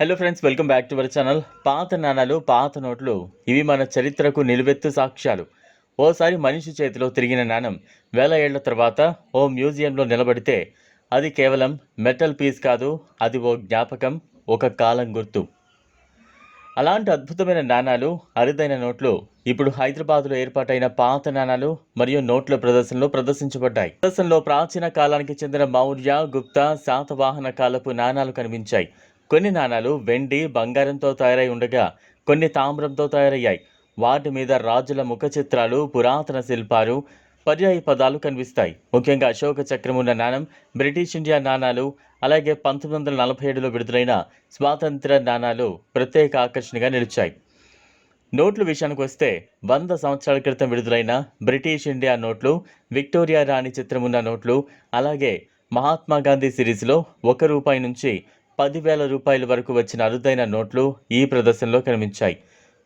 Hello friends welcome back to our channel పాత నాణాలు పాత నోట్లు ఇవి మన చరిత్రకు నిలువెత్తు సాక్ష్యాలు. ఓసారి మనిషి చేతిలో తిరిగిన నాణం వేల ఏళ్ళ తర్వాత ఓ మ్యూజియంలో నిలబడితే అది కేవలం మెటల్ పీస్ కాదు అది ఓ జ్ఞాపకం ఒక కాలం గుర్తు. అలాంటి అద్భుతమైన నాణాలు అరుదైన నోట్లు ఇప్పుడు హైదరాబాద్లో ఏర్పాటైన పాత నాణాలు మరియు నోట్ల ప్రదర్శనలో ప్రదర్శించబడ్డాయి. ప్రదర్శనలో ప్రాచీన కాలానికి చెందిన మౌర్య గుప్తా శాతవాహన కాలపు నాణాలు కనిపించాయి. కొన్ని నాణాలు వెండి బంగారంతో తయారై ఉండగా కొన్ని తామ్రంతో తయారయ్యాయి. వాటి మీద రాజుల ముఖ చిత్రాలు పురాతన శిల్పాలు పర్యాయ పదాలు కనిపిస్తాయి. ముఖ్యంగా అశోక చక్రం ఉన్న నాణం బ్రిటిష్ ఇండియా నాణాలు అలాగే పంతొమ్మిది వందల నలభై ఏడులో విడుదలైన స్వాతంత్ర నాణాలు ప్రత్యేక ఆకర్షణగా నిలిచాయి. నోట్ల విషయానికి వస్తే వంద సంవత్సరాల క్రితం విడుదలైన బ్రిటిష్ ఇండియా నోట్లు విక్టోరియా రాణి చిత్రం ఉన్న నోట్లు అలాగే మహాత్మా గాంధీ సిరీస్లో ఒక రూపాయి నుంచి పదివేల రూపాయల వరకు వచ్చిన అరుదైన నోట్లు ఈ ప్రదర్శనలో కనిపించాయి.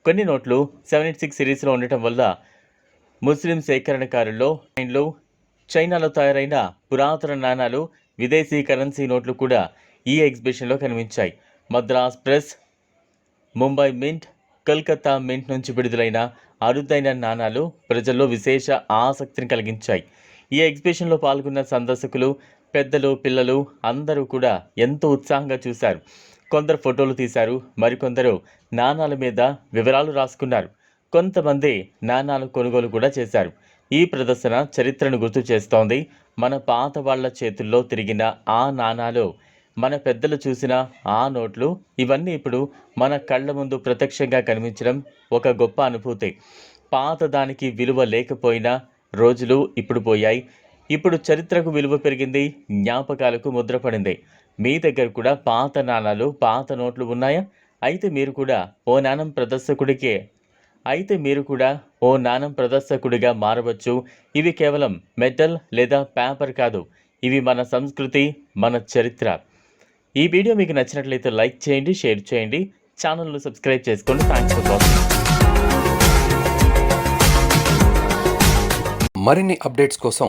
కొన్ని నోట్లు సెవెంటీ సిక్స్ సిరీస్లో ఉండటం వల్ల ముస్లిం సేకరణకారుల్లో చైన్లో చైనాలో తయారైన పురాతన నాణాలు విదేశీ కరెన్సీ నోట్లు కూడా ఈ ఎగ్జిబిషన్లో కనిపించాయి. Madras press Mumbai mint Calcutta mint నుంచి విడుదలైన అరుదైన నాణాలు ప్రజల్లో విశేష ఆసక్తిని కలిగించాయి. ఈ ఎగ్జిబిషన్లో పాల్గొన్న సందర్శకులు పెద్దలు పిల్లలు అందరూ కూడా ఎంతో ఉత్సాహంగా చూశారు. కొందరు ఫోటోలు తీశారు మరికొందరు నాణాల మీద వివరాలు రాసుకున్నారు. కొంతమంది నాణాలు కొనుగోలు కూడా చేశారు. ఈ ప్రదర్శన చరిత్రను గుర్తు చేస్తోంది. మన పాత వాళ్ళ చేతుల్లో తిరిగిన ఆ నాణాలు మన పెద్దలు చూసిన ఆ నోట్లు ఇవన్నీ ఇప్పుడు మన కళ్ళ ముందు ప్రత్యక్షంగా కనిపించడం ఒక గొప్ప అనుభూతి. పాత దానికి విలువ లేకపోయినా రోజులు ఇప్పుడు పోయాయి. ఇప్పుడు చరిత్రకు విలువ పెరిగింది జ్ఞాపకాలకు ముద్రపడింది. మీ దగ్గర కూడా పాత నాణాలు పాత నోట్లు ఉన్నాయా? అయితే మీరు కూడా ఓ నాణం ప్రదర్శకుడికే. అయితే మీరు కూడా ఓ నాణం ప్రదర్శకుడిగా మారవచ్చు. ఇవి కేవలం మెటల్ లేదా పేపర్ కాదు. ఇవి మన సంస్కృతి మన చరిత్ర. ఈ వీడియో మీకు నచ్చినట్లయితే లైక్ చేయండి షేర్ చేయండి. ఛానల్ను సబ్స్క్రైబ్ చేసుకోండి. Thanks for watching. మరిన్ని అప్డేట్స్ కోసం